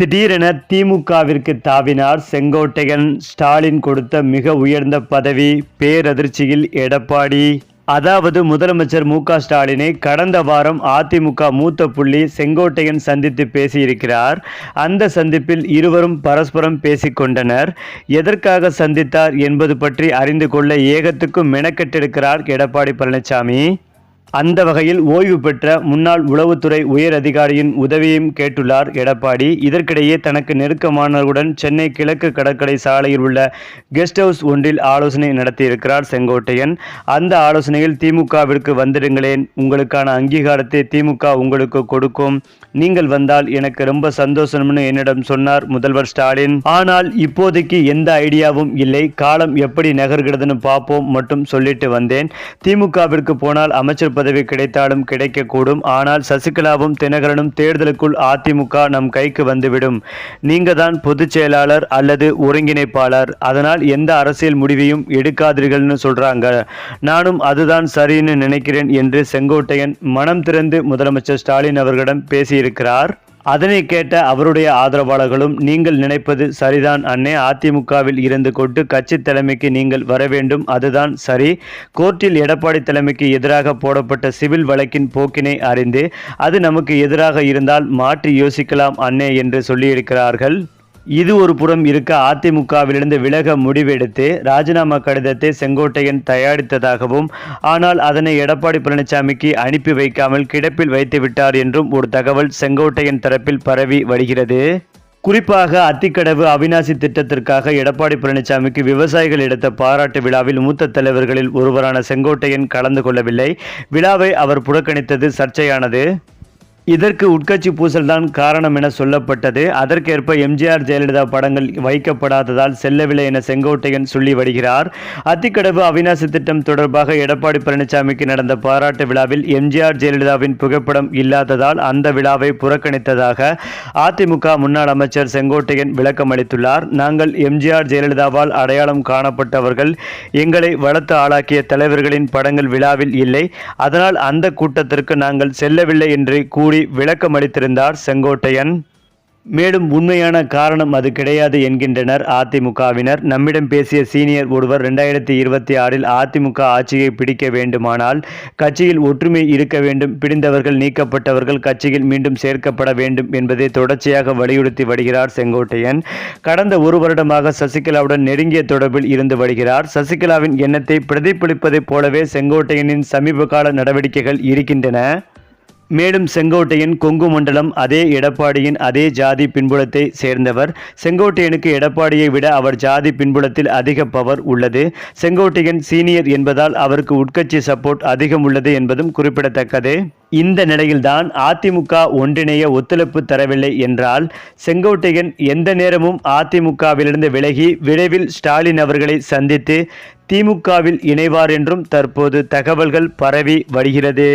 திடீரென திமுகவிற்கு தாவினார் செங்கோட்டையன். ஸ்டாலின் கொடுத்த மிக உயர்ந்த பதவி பேரதிர்ச்சியில் எடப்பாடி. அதாவது முதலமைச்சர் மு க ஸ்டாலினை கடந்த வாரம் அதிமுக மூத்த புள்ளி செங்கோட்டையன் சந்தித்து பேசியிருக்கிறார். அந்த சந்திப்பில் இருவரும் பரஸ்பரம் பேசிக்கொண்டனர் எதற்காக சந்தித்தார் என்பது பற்றி அறிந்து கொள்ள ஏகத்துக்கும் மெனக்கெட்டிருக்கிறார் எடப்பாடி பழனிசாமி. அந்த வகையில் ஓய்வு பெற்ற முன்னாள் உளவுத்துறை உயர் அதிகாரியின் உதவியும் கேட்டுள்ளார் எடப்பாடி. இதற்கிடையே தனக்கு நெருக்கமானவருடன் சென்னை கிழக்கு கடற்கரை சாலையில் உள்ள கெஸ்ட் ஹவுஸ் ஒன்றில் ஆலோசனை நடத்தியிருக்கிறார் செங்கோட்டையன். அந்த ஆலோசனையில் திமுகவிற்கு வந்துடுங்களேன். உங்களுக்கான அங்கீகாரத்தை திமுக உங்களுக்கு கொடுக்கும். நீங்கள் வந்தால் எனக்கு ரொம்ப சந்தோஷம்னு என்னிடம் சொன்னார் முதல்வர் ஸ்டாலின். ஆனால் இப்போதைக்கு எந்த ஐடியாவும் இல்லை. காலம் எப்படி நகர்கிறதுன்னு பார்ப்போம் மட்டும் சொல்லிட்டு வந்தேன். திமுகவிற்கு போனால் அமைச்சர் பதவி கிடைத்தாலும் கிடைக்கக்கூடும். ஆனால் சசிகலாவும் தினகரனும் தேர்தலுக்குள் அதிமுக நம் கைக்கு வந்துவிடும். நீங்க தான் பொதுச் செயலாளர் அல்லது ஒருங்கிணைப்பாளர். அதனால் எந்த அரசியல் முடிவையும் எடுக்காதீர்கள்னு சொல்றாங்க. நானும் அதுதான் சரின்னு நினைக்கிறேன் என்று செங்கோட்டையன் மனம் திறந்து முதலமைச்சர் ஸ்டாலின் அவர்களிடம் பேசியிருக்கிறார். அதனை கேட்ட அவருடைய ஆதரவாளர்களும் நீங்கள் நினைப்பது சரிதான் அண்ணே. அதிமுகவில் இருந்து கொண்டு கட்சி தலைமைக்கு நீங்கள் வர வேண்டும். அதுதான் சரி. கோர்ட்டில் எடப்பாடி தலைமைக்கு எதிராக போடப்பட்ட சிவில் வழக்கின் போக்கினை அறிந்து அது நமக்கு எதிராக இருந்தால் மாற்றி யோசிக்கலாம் அண்ணே என்று சொல்லியிருக்கிறார்கள். இது ஒரு புறம் இருக்க அதிமுகவிலிருந்து விலக முடிவெடுத்து ராஜினாமா கடிதத்தை செங்கோட்டையன் தயாரித்ததாகவும் ஆனால் அதனை எடப்பாடி பழனிசாமிக்கு அனுப்பி வைக்காமல் கிடப்பில் வைத்துவிட்டார் என்றும் ஒரு தகவல் செங்கோட்டையன் தரப்பில் பரவி வருகிறது. குறிப்பாக அத்திக்கடவு அவிநாசி திட்டத்திற்காக எடப்பாடி பழனிசாமிக்கு விவசாயிகள் எடுத்த பாராட்டு விழாவில் மூத்த தலைவர்களில் ஒருவரான செங்கோட்டையன் கலந்து கொள்ளவில்லை. விழாவை அவர் புறக்கணித்தது சர்ச்சையானது. இதற்கு உட்கட்சி பூசல்தான் காரணம் என சொல்லப்பட்டது. அதற்கேற்ப எம்ஜிஆர் ஜெயலலிதா படங்கள் வைக்கப்படாததால் செல்லவில்லை என செங்கோட்டையன் சொல்லி வருகிறார். அத்திக்கடவு அவிநாசி திட்டம் தொடர்பாக எடப்பாடி பழனிசாமிக்கு நடந்த பாராட்டு விழாவில் எம்ஜிஆர் ஜெயலலிதாவின் புகைப்படம் இல்லாததால் அந்த விழாவை புறக்கணித்ததாக அதிமுக முன்னாள் அமைச்சர் செங்கோட்டையன் விளக்கம் அளித்துள்ளார். நாங்கள் எம்ஜிஆர் ஜெயலலிதாவால் அடையாளம் காணப்பட்டவர்கள். எங்களை வளர்த்து ஆளாக்கிய தலைவர்களின் படங்கள் விழாவில் இல்லை. அதனால் அந்த கூட்டத்திற்கு நாங்கள் செல்லவில்லை என்று கூறி விளக்கமளித்திருந்தார் செங்கோட்டையன். மேலும் உண்மையான காரணம் அது கிடையாது என்கின்றனர் அதிமுகவினர். நம்மிடம் பேசிய சீனியர் ஒருவர் ரெண்டாயிரத்தி இருபத்தி ஆறில் அதிமுக ஆட்சியை பிடிக்க வேண்டுமானால் கட்சியில் ஒற்றுமை இருக்க வேண்டும். பிடிந்தவர்கள் நீக்கப்பட்டவர்கள் கட்சியில் மீண்டும் சேர்க்கப்பட வேண்டும் என்பதை தொடர்ச்சியாக வலியுறுத்தி வருகிறார் செங்கோட்டையன். கடந்த ஒரு வருடமாக சசிகலாவுடன் நெருங்கிய தொடர்பில் இருந்து வருகிறார். சசிகலாவின் எண்ணத்தை பிரதிபலிப்பதைப் போலவே செங்கோட்டையனின் சமீபகால நடவடிக்கைகள் இருக்கின்றன. மேலும் செங்கோட்டையன் கொங்கு மண்டலம் அதே எடப்பாடியின் அதே ஜாதி பின்புலத்தை சேர்ந்தவர். செங்கோட்டையனுக்கு எடப்பாடியை விட அவர் ஜாதி பின்புலத்தில் அதிக பவர் உள்ளது. செங்கோட்டையன் சீனியர் என்பதால் அவருக்கு உட்கட்சி சப்போர்ட் அதிகம் உள்ளது என்பதும் குறிப்பிடத்தக்கது. இந்த நிலையில்தான் அதிமுக ஒன்றிணைய ஒத்துழைப்பு தரவில்லை என்றால் செங்கோட்டையன் எந்த நேரமும் அதிமுகவிலிருந்து விலகி விரைவில் ஸ்டாலின் அவர்களை சந்தித்து திமுகவில் இணைவார் என்றும் தற்போது தகவல்கள் பரவி வருகிறது.